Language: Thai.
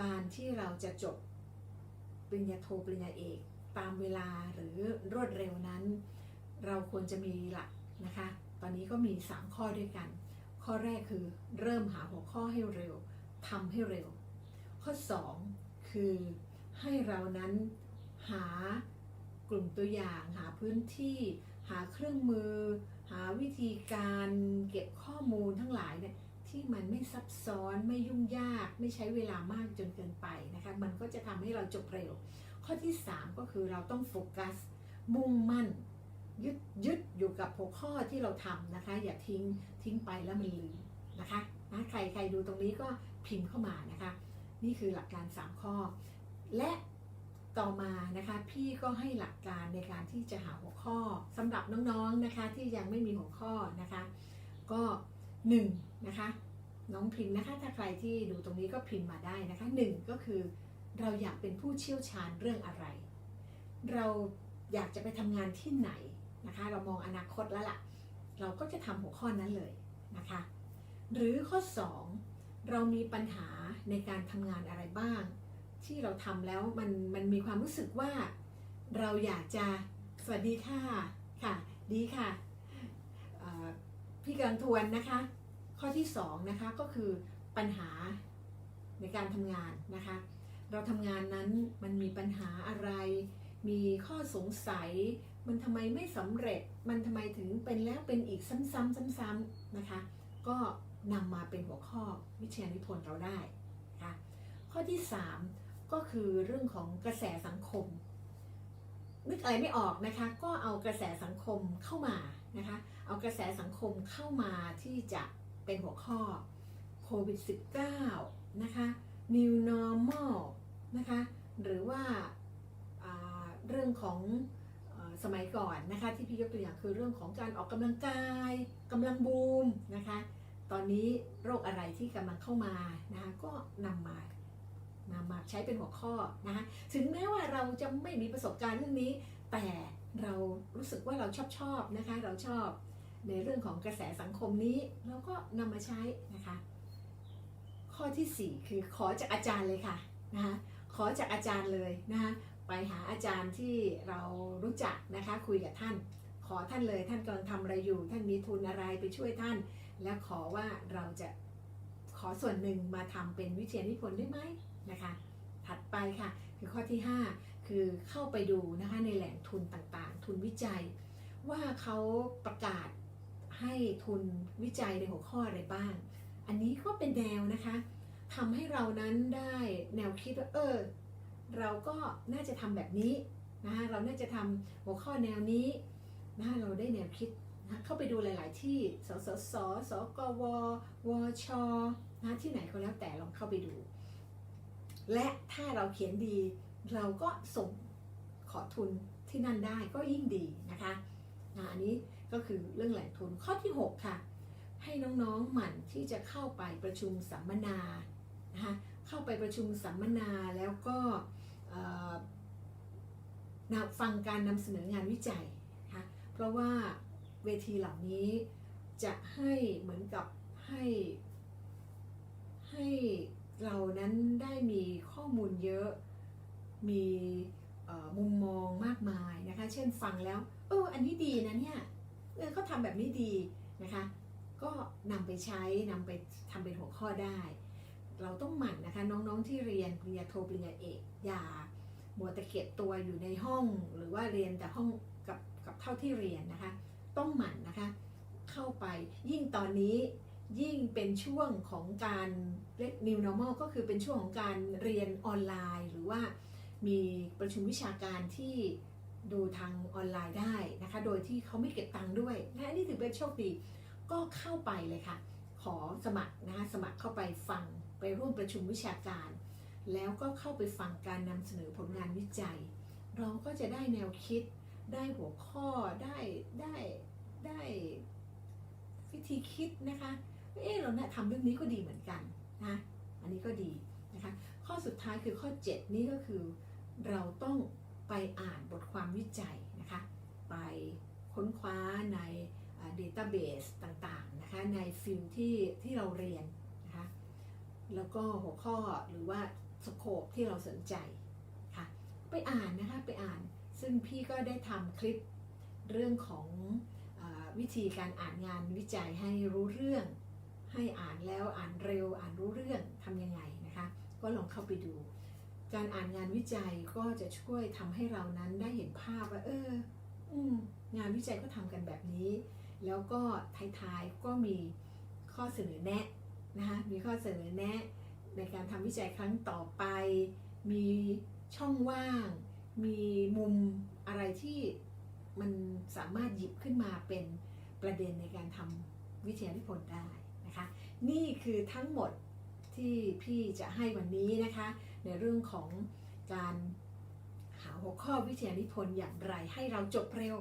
การที่เราจะจบปริญญาโทปริญญาเอก ตามเวลาหรือรวดเร็วนั้น เราควรจะมีหลักนะคะ ตอนนี้ก็มี 3 ข้อด้วยกัน ข้อแรกคือเริ่มหาหัวข้อให้เร็วทำให้เร็ว ข้อ 2 คือให้เรานั้นหากลุ่มตัวอย่างหาพื้นที่ หาเครื่องมือ หาวิธีการเก็บข้อมูลทั้งหลายเนี่ย ที่มันไม่ซับซ้อนไม่ยุ่งยาก ไม่ใช้เวลามากจนเกินไปนะคะ มันก็จะทำให้เราจบเร็ว ข้อที่ 3 ก็คือเราต้องโฟกัส มุ่งมั่นยึดยึดอยู่กับหัวข้อที่เราทำนะคะ อย่าทิ้งทิ้งไปแล้วมันลืมนะคะนะใครใครดูตรงนี้ก็พิมพ์เข้ามานะคะ นี่คือหลักการ 3 ข้อ และต่อมานะคะพี่ก็ให้หลักการในการที่จะหาหัวข้อสำหรับน้องๆนะคะที่ยังไม่มีหัวข้อนะคะ ก็ 1นะคะน้องพิมพ์นะคะ ถ้าใครที่ดูตรงนี้ก็พิมพ์มาได้นะคะหนึ่งก็คือเราอยากเป็นผู้เชี่ยวชาญเรื่องอะไร เราอยากจะไปทำงานที่ไหนนะคะ เรามองอนาคตแล้วล่ะ เราก็จะทำหัวข้อนั้นเลยนะคะ หรือข้อ 2 เรามีปัญหาในการทำงานอะไรบ้าง ที่เราทำแล้วมันมันมีความรู้สึกว่า เราอยากจะสวัสดีค่ะค่ะ ดีค่ะ พี่กำลังทวนนะคะ ข้อที่2นะคะก็คือปัญหาในการทำงานนะคะ เราทำงานนั้นมันมีปัญหาอะไร มีข้อสงสัย มันทำไมไม่สำเร็จ มันทำไมถึงเป็นแล้วเป็นอีกซ้ำๆซ้ำๆนะคะ ก็นำมาเป็นหัวข้อวิทยานิพนธ์เราได้นะคะข้อที่ 3 ก็คือเรื่องของกระแสสังคม นึกอะไรไม่ออกนะคะ ก็เอากระแสสังคมเข้ามานะคะ เอากระแสสังคมเข้ามาที่จะเป็นหัวข้อโควิด -19 นะคะ New Normal นะคะ หรือว่าาเรื่องของอสมัยก่อนนะคะ ที่พี่ยกตัวอย่างคือเรื่องของการออกกำลังกายกำลังบูมนะคะ ตอนนี้โรคอะไรที่กำลังเข้ามานะคะก็นำมา นำมาใช้เป็นหัวข้อนะคะถึงแม้ว่าเราจะไม่มีประสบการณ์เรื่องนี้ แต่เรารู้สึกว่าเราชอบชอบนะคะ เราชอบในเรื่องของกระแสสังคมนี้ เราก็นำมาใช้นะคะ ข้อทีสี่ 4 คือขอจากอาจารย์เลยค่ะนะคะขอจากอาจารย์เลยนะคะไปหาอาจารย์ที่เรารู้จักนะคะคุยกับท่าน ขอท่านเลยท่านกำลังทำอะไรอยู่ ท่านมีทุนอะไรไปช่วยท่าน และขอว่าเราจะขอส่วนหนึ่งมาทำเป็นวิทยานิพนธ์ได้ไหม นะคะ ถัดไปค่ะคือข้อที่ 5 คือเข้าไปดูนะคะในแหล่งทุนต่างๆ ทุนวิจัย ว่าเขาประกาศให้ทุนวิจัยในหัวข้ออะไรบ้าง อันนี้ก็เป็นแนวนะคะทำให้เรานั้นได้แนวคิดว่าเออเราก็น่าจะทำแบบนี้นะคะเราน่าจะทำหัวข้อแนวนี้นะคะเราได้แนวคิดนะเข้าไปดูหลาย ๆ ที่ สสส สกว วชนะที่ไหนก็แล้วแต่ลองเข้าไปดู และถ้าเราเขียนดี เราก็ส่งขอทุนที่นั่นได้ก็ยิ่งดีนะคะอันนี้ก็คือเรื่องแหล่งทุนข้อที่ 6 ค่ะ ให้น้องๆหมั่นที่จะเข้าไปประชุมสัมมนานะคะเข้าไปประชุมสัมมนาแล้วก็ฟังการนำเสนองานวิจัยนะคะเพราะว่าเวทีเหล่านี้จะให้เหมือนกับให้ให้ เรานั้นได้มีข้อมูลเยอะ มีมุมมองมากมายนะคะ เช่นฟังแล้ว เออ อันนี้ดีนะเนี่ยเขาทำแบบนี้ดีนะคะ ก็นำไปใช้นำไปทำเป็นหัวข้อได้ เราต้องหมั่นนะคะ น้องๆที่เรียนปริญญาโทปริญญาเอกอย่ามัวต่เก็บตัวอยู่ในห้อง หรือว่าเรียนแต่ห้องกับกับเท่าที่เรียนนะคะ ต้องหมั่นนะคะ เข้าไปยิ่งตอนนี้ ยิ่งเป็นช่วงของการเรียก new normal ก็คือเป็นช่วงของการเรียนออนไลน์ หรือว่ามีประชุมวิชาการที่ดูทางออนไลน์ได้นะคะ โดยที่เขาไม่เก็บตังค์ด้วยนะนนี่ถือเป็นโชคดี ก็เข้าไปเลยค่ะ ขอสมัครนะคะสมัครเข้าไปฟังไปร่วมประชุมวิชาการ แล้วก็เข้าไปฟังการนำเสนอผลงานวิจัย เราก็จะได้แนวคิด ได้หัวข้อ ได้ ได้ ได้วิธีคิดนะคะ เออเราเนี่ยทำเรื่องนี้ก็ดีเหมือนกันนะอันนี้ก็ดีนะคะข้อสุดท้ายคือข้อ 7 นี้ก็คือ เราต้องไปอ่านบทความวิจัยนะคะไปค้นคว้าในเดต้าเบสต่างๆนะคะในฟิลที่ที่เราเรียนนะคะแล้วก็หัวข้อหรือว่าสโคปที่เราสนใจค่ะไปอ่านนะคะไปอ่านซึ่งพี่ก็ได้ทำคลิปเรื่องของอวิธีการอ่านงานวิจัยให้รู้ ให้อ่านแล้วอ่านเร็วอ่านรู้เรื่องทำยังไงนะคะ ก็ลองเข้าไปดู การอ่านงานวิจัยก็จะช่วยทำให้เรานั้นได้เห็นภาพว่าเออองานวิจัยก็ทำกันแบบนี้ แล้วก็ท้ายๆก็มีข้อเสนอแนะนะคะมีข้อเสนอแนะในการทำวิจัยครั้งต่อไป มีช่องว่าง มีมุมอะไรที่มันสามารถหยิบขึ้นมาเป็นประเด็นในการทำวิทยานิพนธ์ได้ นะคะ นี่คือทั้งหมดที่พี่จะให้วันนี้นะคะ ในเรื่องของการหาหัวข้อวิทยานิพนธ์อย่างไรให้เราจบเร็ว